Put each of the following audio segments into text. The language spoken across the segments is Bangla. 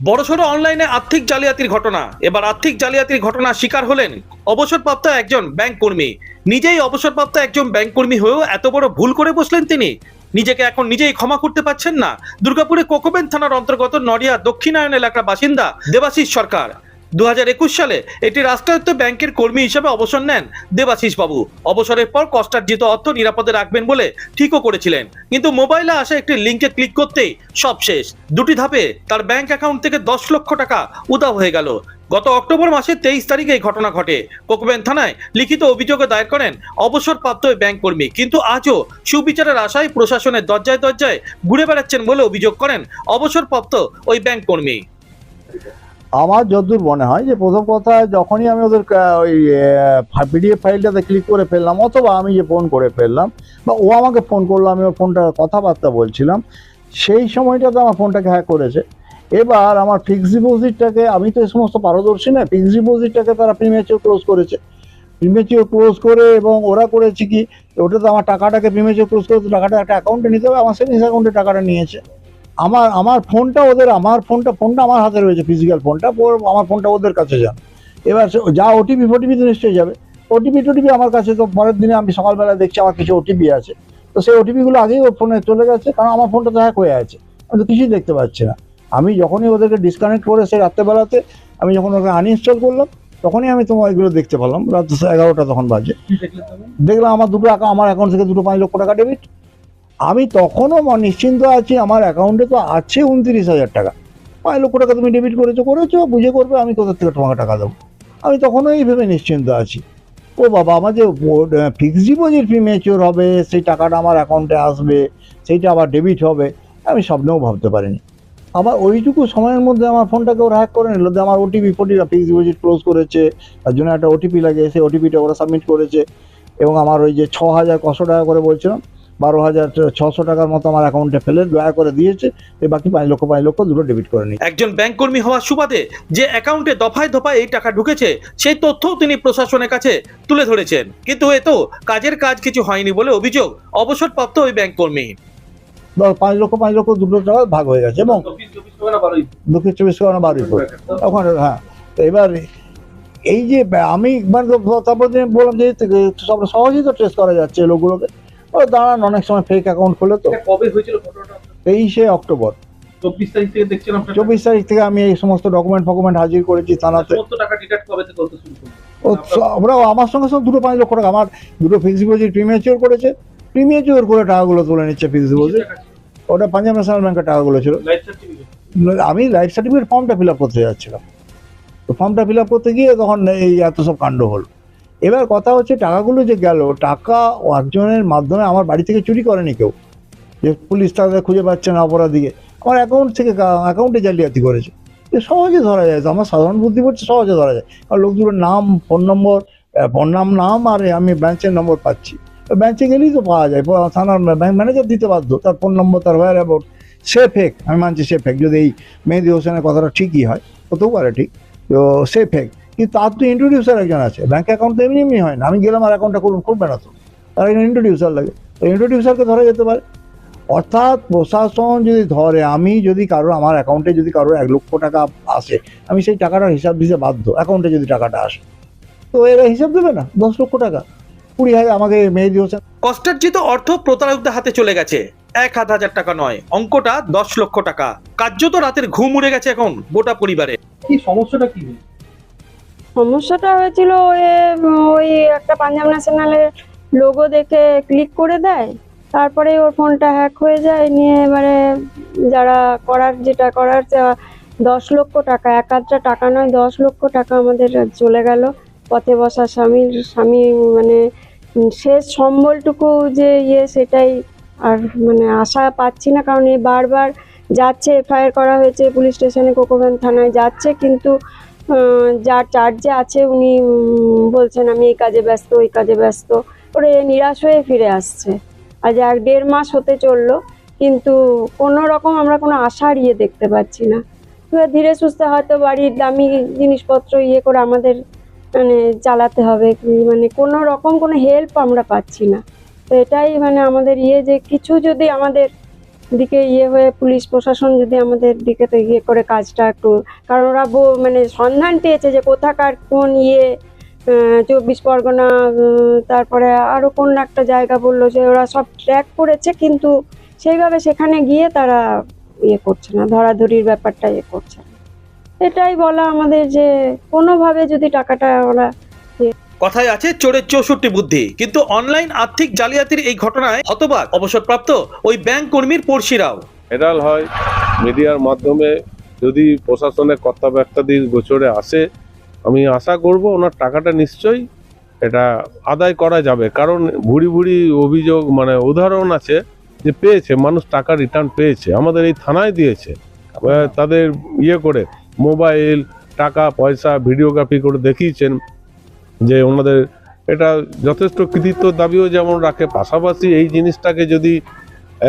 বড়সড় অনলাইনে আর্থিক জালিয়াতির ঘটনা। এবার আর্থিক জালিয়াতির ঘটনা শিকার হলেন অবসরপ্রাপ্ত একজন ব্যাংক কর্মী। নিজেই অবসরপ্রাপ্ত একজন ব্যাংক কর্মী হয়েও এত বড় ভুল করে বসলেন তিনি। নিজেকে এখন নিজেই ক্ষমা করতে পারছেন না। দুর্গাপুরে কোকোবেন থানার অন্তর্গত নড়িয়া দক্ষিণায়ন এলাকার বাসিন্দা দেবাশিস সরকার। দু হাজার একুশ সালে একটি রাষ্ট্রায়ত্ত ব্যাংকের কর্মী হিসেবে অবসর নেন দেবাশিস বাবু অবসরের পর কষ্টার্জিত অর্থ নিরাপদে রাখবেন বলে ঠিকও করেছিলেন। কিন্তু মোবাইলে আসা একটি লিঙ্কে ক্লিক করতেই সব শেষ। দুটি ধাপে তার ব্যাংক অ্যাকাউন্ট থেকে দশ লক্ষ টাকা উধাও হয়ে গেল। গত অক্টোবর মাসের তেইশ তারিখে এই ঘটনা ঘটে। কোকবেন থানায় লিখিত অভিযোগে দায়ের করেন অবসরপ্রাপ্ত ওই ব্যাংক কর্মী। কিন্তু আজও সুবিচারের আশায় প্রশাসনের দরজায় দরজায় ঘুরে বেড়াচ্ছেন বলে অভিযোগ করেন অবসরপ্রাপ্ত ওই ব্যাংক কর্মী। আমার যতদূর মনে হয় যে প্রথম কথা, যখনই আমি ওদের ওই পিডিএফ ফাইলটাতে ক্লিক করে ফেললাম, অথবা আমি যে ফোন করে ফেললাম, বা ও আমাকে ফোন করল, আমি ওর ফোনটা কথাবার্তা বলছিলাম, সেই সময়টাতে আমার ফোনটাকে হ্যাক করেছে। এবার আমার ফিক্সড ডিপোজিটটাকে আমি তো এই সমস্ত পারদর্শী না ফিক্সড ডিপোজিটটাকে তারা প্রিমেচিওর ক্লোজ করেছে। প্রিমেচিওর ক্লোজ করে এবং ওরা করেছে কি ওটা তো আমার টাকাটাকে প্রিমেচিওর ক্লোজ করে টাকাটা একটা অ্যাকাউন্টে নিতে হবে, আমার সেভিংস অ্যাকাউন্টে টাকাটা নিয়েছে। আমার আমার ফোনটা ওদের আমার ফোনটা ফোনটা আমার হাতে রয়েছে ফিজিক্যাল ফোনটা আমার ফোনটা ওদের কাছে যান। এবার যা ওটিপি ফোটিপি তো নিশ্চয়ই যাবে। ওটিপি টোটিপি আমার কাছে তো পরের দিনে আমি সকালবেলা দেখছি আমার কিছু ওটিপি আছে। তো সেই ওটিপিগুলো আগেই ওর ফোনে চলে গেছে কারণ আমার ফোনটা তো হ্যাক হয়ে আছে। আমি তো কিছুই দেখতে পাচ্ছি না। আমি যখনই ওদেরকে ডিসকানেক্ট করে সেই রাত্রেবেলাতে আমি যখন ওকে আনইনস্টল করলাম তখনই আমি তোমার এগুলো দেখতে পেলাম। রাত এগারোটা তখন বাজে। দেখলাম আমার দুটো আমার অ্যাকাউন্ট থেকে দুটো পাঁচ লক্ষ টাকা ডেবিট আমি তখনও নিশ্চিন্ত আছি, আমার অ্যাকাউন্টে তো আছে উনত্রিশ হাজার টাকা। পাঁচ লক্ষ টাকা তুমি ডেবিট করেছ করেছ, বুঝে করবে আমি কোথা থেকে তোমাকে টাকা দেবো। আমি তখনও এই ভেবে নিশ্চিন্ত আছি। ও বাবা, আমার যে ফিক্সড ডিপোজিট ফি ম্যাচিওর হবে, সেই টাকাটা আমার অ্যাকাউন্টে আসবে, সেইটা আবার ডেবিট হবে, আমি স্বপ্নেও ভাবতে পারিনি। আমার ওইটুকু সময়ের মধ্যে আমার ফোনটাকে ওরা হ্যাক করে নিল, যে আমার ওটিপি ফোটি ফিক্সড ডিপোজিট ক্লোজ করেছে, তার জন্য একটা ওটিপি লাগে, সেই ওটিপিটা ওরা সাবমিট করেছে, এবং আমার ওই যে ছ হাজার কশো টাকা করে বলছিলাম বারো হাজার ছশো টাকার মতো আমার অ্যাকাউন্টে ফেলে দয়া করে দিয়েছে। এই বাকি পাঁচ লক্ষ পাঁচ লক্ষ দুটো ডেবিট করে নিই একজন ব্যাংক কর্মী হওয়ার সুবাদে যে অ্যাকাউন্টে দফায় দফায় এই টাকা ঢুকেছে সেই তথ্যও তিনি প্রশাসনের কাছে তুলে ধরেছেন। কিন্তু এ তো কাজের কাজ কিছু হয়নি বলে অভিযোগ অবসরপ্রাপ্ত ওই ব্যাংক কর্মী। পাঁচ লক্ষ পাঁচ লক্ষ দুটো টাকা ভাগ হয়ে গেছে এবং দক্ষিণ চব্বিশ পরগনা বারুইপুর তখন হ্যাঁ। তো এবার এই যে আমি মানে তারপর বললাম যে সহজেই তো ট্রেস করা যাচ্ছে লোকগুলোকে। ও দাঁড়ান অনেক সময় ফেক অ্যাকাউন্ট খোলে তো। কবে হয়েছিল ঘটনাটা? তেইশে অক্টোবর। চব্বিশ তারিখ থেকে দেখছিলাম চব্বিশ তারিখ থেকে আমি এই সমস্ত ডকুমেন্ট ফকুমেন্ট হাজির করেছি থানাতে। টাকা ডিডাক্ট কবে থেকে করতে শুরু করল? ও আমার সঙ্গে সঙ্গে দুটো পাঁচ লক্ষ টাকা আমার দুটো ফিক্সড ডিপোজিট প্রিমিয়াচিওর করেছে। প্রিমিয়াচিওর করে টাকাগুলো তুলে নিচ্ছে ফিক্সড ডিপোজিট ওটা পাঞ্জাব ন্যাশনাল ব্যাংকের টাকাগুলো ছিল। আমি লাইফ সার্টিফিকেট ফর্মটা ফিল আপ করতে যাচ্ছিলাম। তো ফর্মটা ফিল আপ করতে গিয়ে তখন এই এত সব কাণ্ড হলো। এবার কথা হচ্ছে, টাকাগুলো যে গেল, টাকা একজনের মাধ্যমে আমার বাড়ি থেকে চুরি করেনি কেউ। যে পুলিশ তাদের খুঁজে পাচ্ছে না অপরাধীকে। আমার অ্যাকাউন্ট থেকে অ্যাকাউন্টে জালিয়াতি করেছে। সহজে ধরা যায় আমার সাধারণ বুদ্ধি পড়ছে সহজে ধরা যায়। কারণ লোক দুটোর নাম ফোন নম্বর ফোন নাম নাম আর আমি ব্রাঞ্চের নম্বর পাচ্ছি। ব্রাঞ্চে গেলেই তো পাওয়া যায় থানার ব্যাংক ম্যানেজার দিতে বাধ্য। তার ফোন নম্বর তার ওয়ার অ্যাবাউট সে ফেক আমি মানছি সে ফেক যদি এই মেহেদি হোসেনের কথাটা ঠিকই হয়, হতেও পারে ঠিক। তো সে ফেক কিন্তু তার তো ইন্ট্রোডিউসার একজন আছে ব্যাংক অ্যাকাউন্ট তো এমনি এমনি হয় না। আমি গেলাম আর অ্যাকাউন্টটা করুন খুলবে না তো। তার একজন ইন্ট্রোডিউসার লাগে। তো ইন্ট্রোডিউসারকে ধরা যেতে পারে। অর্থাৎ প্রশাসন যদি ধরে আমি যদি কারোর আমার অ্যাকাউন্টে যদি কারোর এক লক্ষ টাকা আসে আমি সেই টাকাটার হিসাব দিতে বাধ্য অ্যাকাউন্টে যদি টাকাটা আসে। তো এরা হিসাব দেবে না দশ লক্ষ টাকা। কুড়ি হাজার আমাকে মেয়ে হোসেন কষ্টার্জিত অর্থ প্রতারকদের হাতে চলে গেছে। এক হাত হাজার টাকা নয় অঙ্কটা দশ লক্ষ টাকা। কার্যত রাতের ঘুম উড়ে গেছে এখন গোটা পরিবারে। কি সমস্যাটা কি? সমস্যাটা হয়েছিল ওই একটা পাঞ্জাব ন্যাশনালের লোগো দেখে ক্লিক করে দেয়। তারপরে ওর ফোনটা হ্যাক হয়ে যায়, নিয়ে এবারে যারা করার, যেটা করার দশ লক্ষ টাকা, এক আধটা টাকা নয়, দশ লক্ষ টাকা আমাদের চলে গেল পথে বসা স্বামীর, স্বামী মানে শেষ সম্বলটুকু যে ইয়ে সেটাই আর মানে আশা পাচ্ছি না, কারণ এ বারবার যাচ্ছে, এফআইআর করা হয়েছে, পুলিশ স্টেশনে কোকোভ্যান থানায় যাচ্ছে, কিন্তু যার চার্জে আছে, উনি বলছেন, আমি এই কাজে ব্যস্ত, ওই কাজে ব্যস্ত। ওরে নিরাশ হয়ে ফিরে আসছে। আজ এক দেড় মাস হতে চলল, কিন্তু কোনো রকম আমরা কোনো আশার ইয়ে দেখতে পাচ্ছি না। ধীরে সুস্থে হয়তো বাড়ির দামি জিনিসপত্র ইয়ে করে আমাদের মানে চালাতে হবে। মানে কোনো রকম কোনো হেল্প আমরা পাচ্ছি না। তো এটাই মানে আমাদের ইয়ে যে, কিছু যদি আমাদের দিকে ইয়ে হয়ে পুলিশ প্রশাসন যদি আমাদের দিকে তো ইয়ে করে কাজটা একটু, কারণ ওরা মানে সন্ধান পেয়েছে যে কোথাকার কোন ইয়ে চব্বিশ পরগনা তারপরে আরও কোন একটা জায়গা বলল যে ওরা সব ট্র্যাক করেছে কিন্তু সেইভাবে সেখানে গিয়ে তারা ইয়ে করছে না, ধরাধরির ব্যাপারটা ইয়ে করছে এটাই বলা আমাদের যে কোনোভাবে যদি টাকাটা ওরা কথায় আছে চোরের চৌষট্টি বুদ্ধি। কিন্তু অনলাইন আর্থিক জালিয়াতির এই ঘটনায় হতবাক অবসরপ্রাপ্ত ওই ব্যাংক কর্মীর পড়শিরাও। ভাইরাল হয় মিডিয়ার মাধ্যমে যদি প্রশাসনের কর্তা ব্যক্তাদির গোচরে আসে আমি আশা করব ওনার টাকাটা নিশ্চয়ই এটা আদায় করা যাবে। কারণ ভুড়ি ভুড়ি অভিযোগ মানে উদাহরণ আছে যে পেয়েছে মানুষ টাকা রিটার্ন পেয়েছে আমাদের এই থানায় দিয়েছে। তাদের ইয়ে করে মোবাইল টাকা পয়সা ভিডিওগ্রাফি করে দেখিয়েছেন। যে ওনাদের এটা যথেষ্ট কৃতিত্ব দাবিও যেমন রাখে, পাশাপাশি এই জিনিসটাকে যদি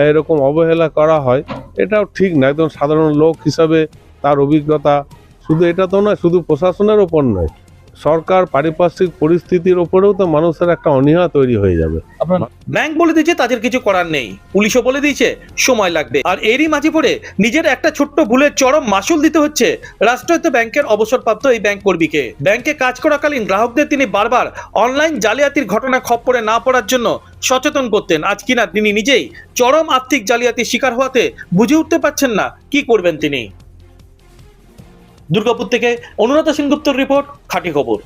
এরকম অবহেলা করা হয়, এটাও ঠিক না। একদম সাধারণ লোক হিসাবে তার অভিজ্ঞতা শুধু এটা তো নয়, শুধু প্রশাসনের ওপর নয়। সরকার পারিপার্শ্বিক পরিস্থিতির ওপরেও তো মানুষের একটা অনীহা তৈরি হয়ে যাবে। ব্যাংক বলে দিয়েছে তাদের কিছু করার নেই। পুলিশও বলে দিয়েছে সময় লাগবে। আর এরই মাঝে পড়ে নিজের একটা ছোট্ট ভুলের চরম মাসুল দিতে হচ্ছে রাষ্ট্রায়ত্ত ব্যাংকের অবসরপ্রাপ্ত এই ব্যাংক কর্মীকে। ব্যাংকে কাজ করাকালীন গ্রাহকদের তিনি বারবার অনলাইন জালিয়াতির ঘটনা খপ্পরে না পড়ার জন্য সচেতন করতেন। আজ কিনা তিনি নিজেই চরম আর্থিক জালিয়াতির শিকার হওয়াতে বুঝে উঠতে পারছেন না কি করবেন তিনি। দুর্গাপুর থেকে অনুরাধা সেনগুপ্তর রিপোর্ট খাঁটি খবর।